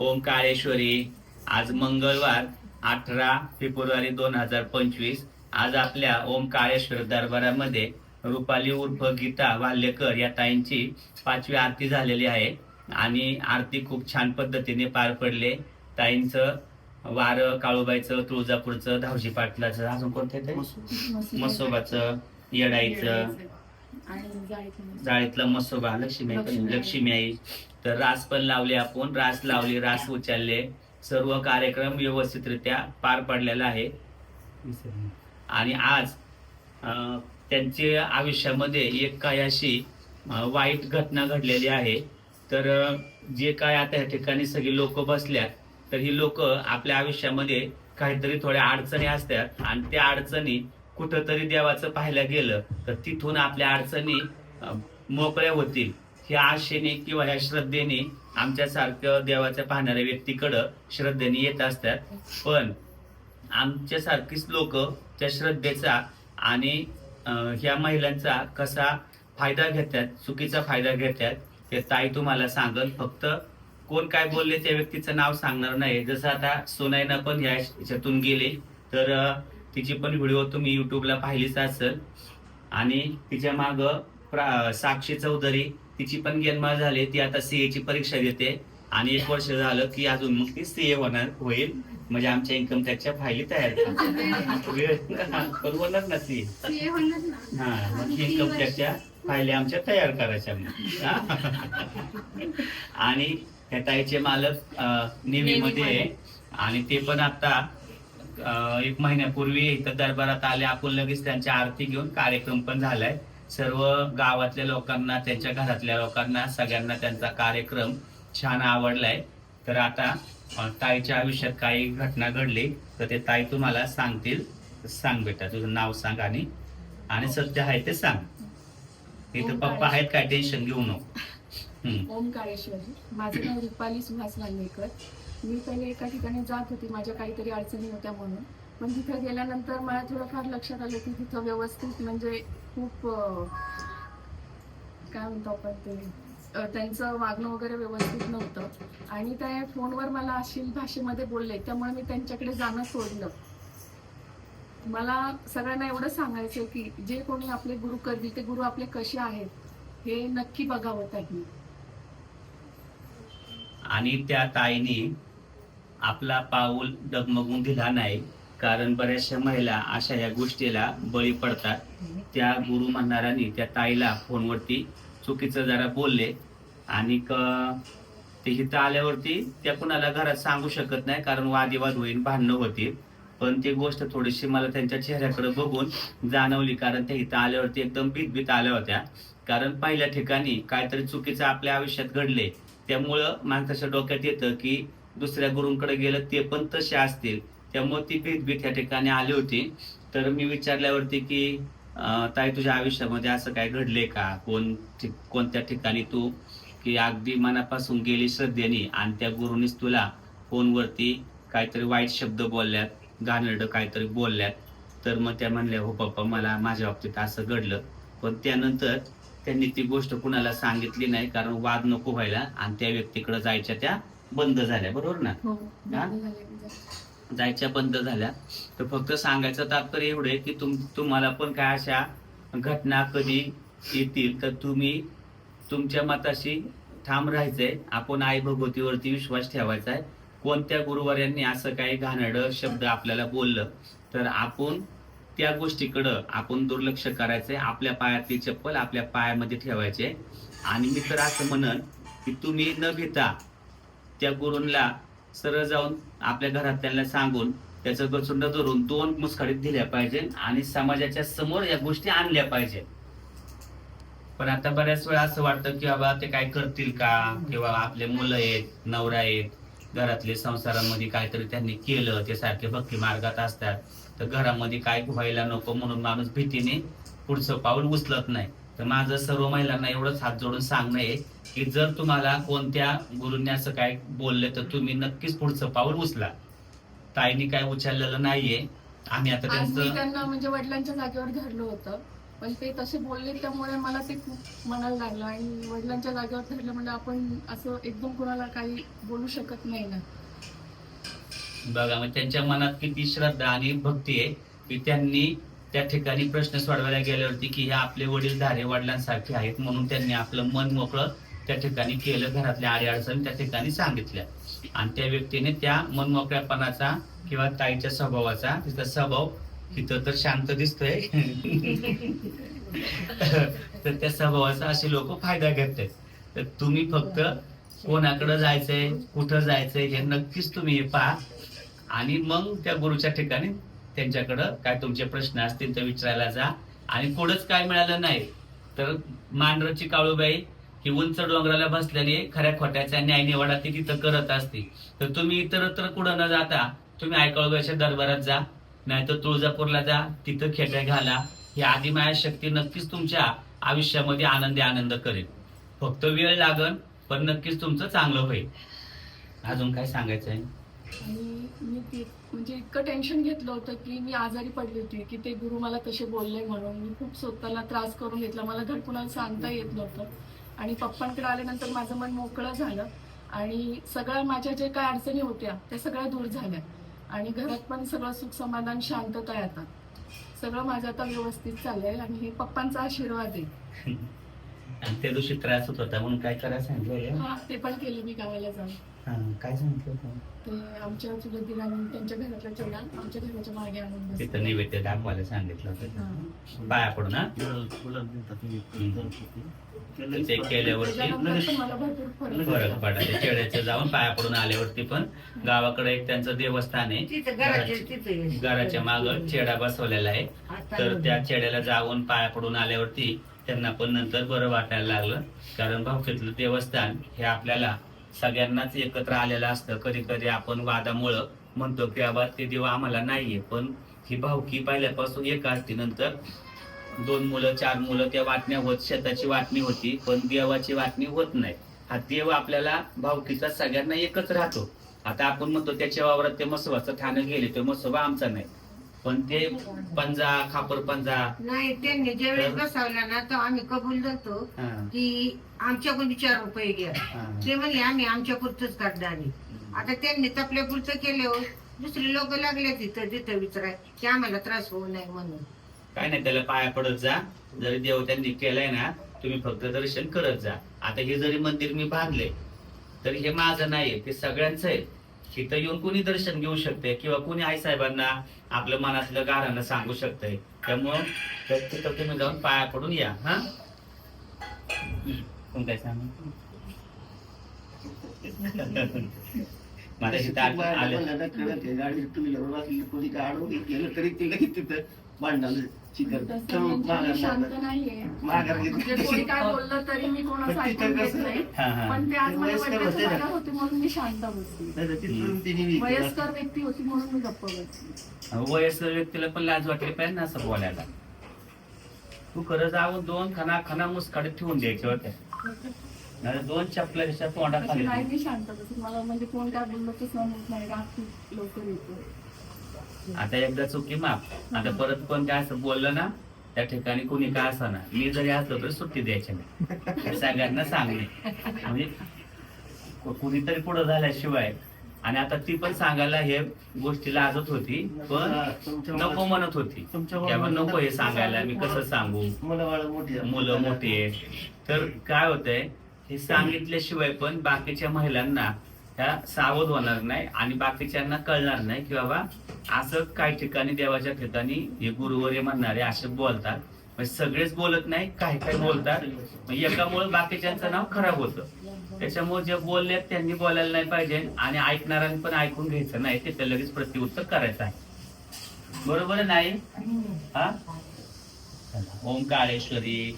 ओंकारेश्वरी आज मंगळवार अठरा फेब्रुवारी दोन हजार पंचवीस. आज आपल्या ओंकारेश्वर दरबारामध्ये रुपाली उर्फ गीता वाल्यकर या ताईंची पाचवी आरती झालेली आहे. आणि आरती खूप छान पद्धतीने पार पडले. ताईंचं वारं काळूबाईचं तुळजापूरचं धावजी पाटलाचं अजून कोणते मसोबाचं येडाईचं. जाळीतला मसोबा लक्ष्मी पण लक्ष्मी. आई. लक्ष्मी आई. तर रास पण लावले आपण रास लावली रास उचलले. सर्व कार्यक्रम व्यवस्थितरित्या पार पडलेला आहे. आणि आज अं, त्यांच्या आयुष्यामध्ये एक काय अशी वाईट घटना घडलेली आहे. तर जे काय आता या ठिकाणी सगळी लोक बसल्यात तर ही लोक आपल्या आयुष्यामध्ये काहीतरी थोड्या अडचणी असतात. आणि त्या अडचणी कुठंतरी देवाचं पाहायला गेलं तर तिथून आपल्या अडचणी मोकळ्या होतील. ह्या आशेने किंवा ह्या श्रद्धेने आमच्यासारखं देवाच्या पाहणाऱ्या व्यक्तीकडं श्रद्धेने येत असतात. पण आमच्यासारखीच लोक त्या श्रद्धेचा आणि ह्या महिलांचा कसा फायदा घेतात चुकीचा फायदा घेतात ते ताई तुम्हाला सांगल. फक्त कोण काय बोलले त्या व्यक्तीचं नाव सांगणार नाही. जसं आता सोनाईनं पण ह्या ह्याच्यातून गेले तर तिची पण व्हिडिओ तुम्ही युट्यूबला पाहिलीच असेल. आणि तिच्या माग साक्षी चौधरी तिची पण गेनमाळ झाली ती आता सीए ची परीक्षा देते. आणि एक वर्ष झालं की अजून मग ती सीए होणार होईल. म्हणजे आमच्या इन्कम टॅक्सच्या फायली तयार बरोबर ना सी हा मग इन्कम टॅक्सच्या फायली आमच्या तयार करायच्या मग. आणि त्या ताईचे मालक नेव्हीमध्ये. आहे. आणि ते पण आता एक महिन्यापूर्वी इथं दरबारात आले. आपण लगेच त्यांची आरती घेऊन कार्यक्रम पण झालाय. सर्व गावातल्या लोकांना त्यांच्या घरातल्या लोकांना सगळ्यांना त्यांचा कार्यक्रम छान आवडलाय. तर आता ताईच्या आयुष्यात काही घटना घडली तर ते ताई तुम्हाला सांगतील. सांग बेटा तुझं नाव सांग आणि आणि सत्य आहे ते सांग. इथं पप्पा आहेत काय टेन्शन घेऊ नको. ओमकारेश्वरी माझं नाव रुपाली सुहास वाल्मेकर मी पहिले एका ठिकाणी जात होती माझ्या काहीतरी अडचणी होत्या म्हणून. पण तिथे गेल्यानंतर मला थोडंफार लक्षात आलं की तिथं व्यवस्थित म्हणजे खूप काय म्हणतो आपण ते त्यांचं वागणं वगैरे व्यवस्थित नव्हतं. आणि त्या फोनवर मला अशील भाषेमध्ये बोलले त्यामुळे मी त्यांच्याकडे जाणं सोडलं. मला सगळ्यांना एवढं सांगायचं की जे कोणी आपले गुरु करतील ते गुरु आपले कसे आहेत हे नक्की बघावं त्यांनी. आणि त्या ताईने आपला पाऊल डगमगून दिला नाही. कारण बऱ्याचशा महिला अशा या गोष्टीला बळी पडतात. त्या गुरु म्हणणाऱ्यांनी त्या ताईला फोनवरती चुकीचं जरा बोलले. आणि ते हिथं आल्यावरती त्या कुणाला घरात सांगू शकत नाही कारण वादिवाद होईल भांडणं होतील. पण ती गोष्ट थोडीशी मला त्यांच्या चेहऱ्याकडे बघून जाणवली. कारण त्या इथं आल्यावरती एकदम भीतभीत आल्या होत्या. कारण पहिल्या ठिकाणी काहीतरी चुकीचं आपल्या आयुष्यात घडले. त्यामुळं माणसाच्या डोक्यात येतं की दुसऱ्या गुरूंकडे गेलं ते पण तसे असतील. त्यामुळे ती भीत या ठिकाणी आली होती. तर मी विचारल्यावरती की ताई तुझ्या आयुष्यामध्ये असं काय घडले का? कोण कोणत्या ठिकाणी तू की अगदी मनापासून गेली श्रद्धेने आणि त्या गुरुनीच तुला फोनवरती काहीतरी वाईट शब्द बोलल्यात घाणेरडं काहीतरी बोलल्यात. तर मग त्या म्हणल्या हो पप्पा मला माझ्या बाबतीत असं घडलं. पण त्यानंतर त्यांनी ती गोष्ट कुणाला सांगितली नाही कारण वाद नको व्हायला आणि त्या व्यक्तीकडे जायच्या त्या बंद झाल्या बरोबर ना? हो हा? बंद झाले म्हणजे. जायच्या बंद झाल्या. तर फक्त सांगायचं तात्पर्य एवढे की तुम तुम्हाला पण काय अशा घटना कधी येतील तर तुम्ही तुमच्या मताशी ठाम राहायचंय. आपण आई भगवतीवरती विश्वास ठेवायचा आहे. कोणत्या गुरुवार्यांनी असं काही घाणेरडं शब्द आपल्याला बोललं तर आपण त्या गोष्टीकडं आपण दुर्लक्ष करायचंय. आपल्या पायातली चप्पल आपल्या पायामध्ये ठेवायचे. आणि मी तर असं म्हणन की तुम्ही न भीता त्या गुरूंना सरळ जाऊन आपल्या घरात त्यांना सांगून त्याचं गचुंड धरून दोन मुसकाडीत दिल्या पाहिजे आणि समाजाच्या समोर या गोष्टी आणल्या पाहिजे. पण आता बऱ्याच वेळा असं वाटतं की बाबा ते काय करतील का? किंवा आपले मुलं आहेत नवरा आहेत घरातले संसारामध्ये काहीतरी त्यांनी केलं ते सारखे भक्ती मार्गात असतात. तर घरामध्ये काय व्हायला नको म्हणून माणूस भीतीने पुढचं पाऊल उचलत नाही. तर माझं सर्व महिलांना एवढंच हात जोडून सांगणं आहे की जर तुम्हाला कोणत्या गुरूंनी असं काय बोलले तर तुम्ही नक्कीच पुढचं पाऊल उचला. ताईने काय उचललेलं नाहीये. आम्ही आता आज मी त्यांचं त्यांना म्हणजे वडिलांच्या जागेवर धरलं होतं पण ते तसे बोलले त्यामुळे मला ते खूप मनाला लागलं आणि वडिलांच्या जागेवर ठरलं म्हणजे आपण असं एकदम कोणाला काही बोलू शकत नाही ना. बघा मग त्यांच्या मनात किती श्रद्धा आणि भक्ती आहे की त्यांनी त्या ठिकाणी प्रश्न सोडवायला गेल्यावरती की हे आपले वडील धारे वडिलांसारखे आहेत म्हणून त्यांनी आपलं मन मोकळं त्या ठिकाणी केलं घरातल्या अडीअडचणी त्या ठिकाणी सांगितल्या. आणि त्या व्यक्तीने त्या मनमोकळ्यापणाचा किंवा ताईच्या स्वभावाचा तिचा स्वभाव तिथं तर शांत दिसतोय. तर त्या स्वभावाचा असे लोक फायदा घेतात. तर तुम्ही फक्त कोणाकडे जायचंय कुठं जायचंय हे नक्कीच तुम्ही हे पहा. आणि मग त्या गुरुच्या ठिकाणी त्यांच्याकडं काय तुमचे प्रश्न असतील तर विचारायला जा. आणि पुढंच काय मिळालं नाही तर मांडरची काळूबाई ही उंच डोंगराला बसलेली खऱ्या खोट्याचा न्याय निवाडा ती तिथं करत असते. तर तुम्ही इतरत्र कुठं न जाता तुम्ही आयकाळूबाईच्या दरबारात जा नाहीतर तुळजापूरला जा तिथं खेट्या घाला. ही आदिमाया शक्ती नक्कीच तुमच्या आयुष्यामध्ये आनंदी आनंद करेल. फक्त वेळ लागन पण नक्कीच तुमचं चांगलं होईल. अजून काय सांगायचं आहे आणि मी ते म्हणजे इतकं टेन्शन घेतलं होतं की मी आजारी पडली होती की ते गुरु मला तसे बोलले म्हणून. मी खूप स्वतःला त्रास करून घेतला. मला घर कुणाला सांगता येत नव्हतं. आणि पप्पांकडे आल्यानंतर माझं मन मोकळं झालं आणि सगळ्या माझ्या जे काय अडचणी होत्या त्या सगळ्या दूर झाल्या. आणि घरात पण सगळं सुख समाधान शांतता येतात. आता सगळं माझं आता व्यवस्थित चाललंय आणि हे पप्पांचा आशीर्वाद आहे. आणि त्या दिवशी त्रास होत होता म्हणून काय करायला सांगितलं हा? ते पण केलं मी गावाला जाऊन. हा, काय सांगितलं होतं? ते आमच्या चुलत दिरांनी त्यांच्या घरातल्या चोळा आमच्या घराच्या मागे आणून तिथं. नैवेद्य दाखवायला सांगितलं होतं. हा. पाया पडून हा? ते केल्यावरती त्याच्यानंतर पण मला भरपूर फरक फरक पडला. पडला. ते खेड्याचं जाऊन पाया पडून आल्यावरती पण गावाकडे एक त्यांचं देवस्थान आहे. तिथं घराच्या तिथं घराच्या माग चेडा बसवलेला आहे. तर त्या चेड्याला जाऊन पाया पडून आल्यावरती त्यांना पण नंतर बरं वाटायला लागलं. कारण भावकीतलं देवस्थान हे आपल्याला सगळ्यांनाच एकत्र आलेलं असतं. कधी कधी आपण वादामुळं म्हणतो की बाबा ते देव आम्हाला नाहीये. पण ही भावकी पहिल्यापासून एक असते. नंतर दोन मुलं चार मुलं त्या वाटण्या होत शेताची वाटणी होती पण देवाची वाटणी होत नाही. हा देव आपल्याला भावकीचा सगळ्यांना एकच राहतो. आता आपण म्हणतो त्याच्या वावरात ते मसोबाचं ठाणं गेले ते मसोबा आमचा नाही. पण ते पंजा खापर पंजा. नाही त्यांनी ज्यावेळेस बसवला ना तर आम्ही कबूल धरतो हा, की आमच्याकडून चार रुपये घ्या. हा. ते म्हणले आम्ही आमच्या पुरतच काढणार आता त्यांनी तपल्या पुरतं केल्यावर दुसरे लोक लागले तिथं तिथं विचाराय की आम्हाला त्रास होऊ नये म्हणून. काय नाही त्याला पाया पडत जा. जरी देव त्यांनी केलंय ना तुम्ही फक्त दर्शन करत जा. आता हे जरी मंदिर मी बांधले तर हे माझं नाहीये ते सगळ्यांचं आहे. इथं येऊन कोणी दर्शन घेऊ शकते किंवा कोणी आई साहेबांना आपलं मनातलं गाणं सांगू शकते. त्यामुळं तिथं तुम्ही जाऊन पाया पडून या हा? कोण काय सांग? माझ्या तसं शांत नाहीये. म्हणजे कोणी काय बोललं तरी मी कोणाचं ऐकून घेत नाही. पण ते आज वयस्कर वडिलांच्या होते ना. जागा होते म्हणून मी शांत बसली. तिथून तिने विचारलं. वयस्कर व्यक्ती होती म्हणून मी गप्प बसली. वयस्कर व्यक्तीला पण लाज वाटली पाहिजे ना असं बोलायला. तू खरं जावं दोन खना खना मुसकाडे ठेवून द्यायचे होते नाही दोन चपला त्याच्या तोंडा अशी खाली नाही मी शांत बसली. मला म्हणजे कोण काय बोललं ते सहन होत नाही. राग लवकर येतो. आता एकदा चुकी माफ. आता परत कोण काय असं बोललं ना त्या ठिकाणी कोणी काय असं ना मी जरी असलो तरी सुट्टी द्यायची नाही. सगळ्यांना सांगणे म्हणजे कुणीतरी पुढे झाल्याशिवाय आणि आता ती पण सांगायला हे गोष्टी लाजत होती पण नको म्हणत होती. नको हे सांगायला मी कसं सांगू? मुलं मोठी तर काय होतंय हे सांगितल्याशिवाय पण बाकीच्या महिलांना त्या सावध होणार नाही आणि बाकीच्यांना कळणार नाही की बाबा असं काही ठिकाणी देवाच्या ठिकाणी हे गुरुवर्य म्हणणारे असे बोलतात. म्हणजे सगळेच बोलत नाही काही काही बोलतात. एकामुळे बाकीच्यांचं नाव खराब होतं. त्याच्यामुळे जे बोलले त्यांनी बोलायला नाही पाहिजे आणि ऐकणाऱ्यांनी पण ऐकून घ्यायचं नाही तिथं लगेच प्रतिउत्तर करायचं आहे. बरोबर नाही? हा? ओम काळेश्वरी